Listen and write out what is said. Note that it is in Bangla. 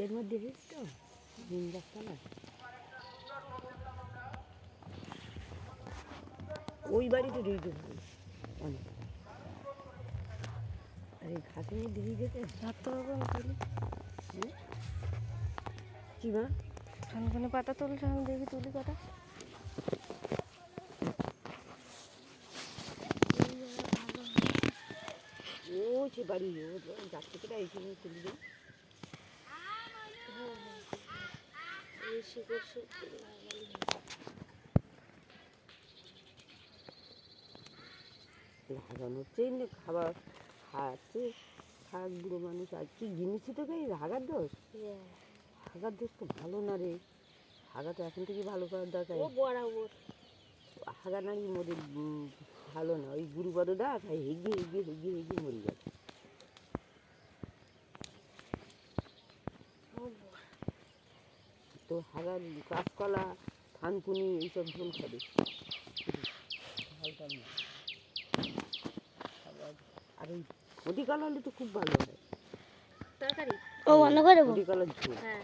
এর মধ্যে হয়েছে তো? দিন গাছতলা ওই বাড়িতে ঢুকে ভালো অনেক। আর ঘাসের মধ্যে দিয়ে যেতে ধরতে পারব না তুলি হ্যাঁ? কি মা? খানখানে পাতা তুলছে আমি দেখি তুলি কটা ও সে বাড়ি। ও যার থেকে এখানে তুলি দেয় এই শিকড় লাগানোর চেয়ে খাবার খাচ্ছে। খাক বুড়ো মানুষ আর কি জিনিসই তো খাই হাগার দোষ? হাগার দোষ তো ভালো না রে। হাগা তো এখন থেকে ভালো করার দরকার। হাগা নাড়ি মরে ভালো না। ওই গুরুপদটা খাই হেগে হেগে হেগে হেগে মরে যাবে তো হাগার কাঁচকলা থানকুনি এইসব ঝোল খাবে। আর ওই কলা হলে তো খুব ভালো হয়। তরকারি? ও অন্য করে দেবো কলার ঝোল। হ্যাঁ।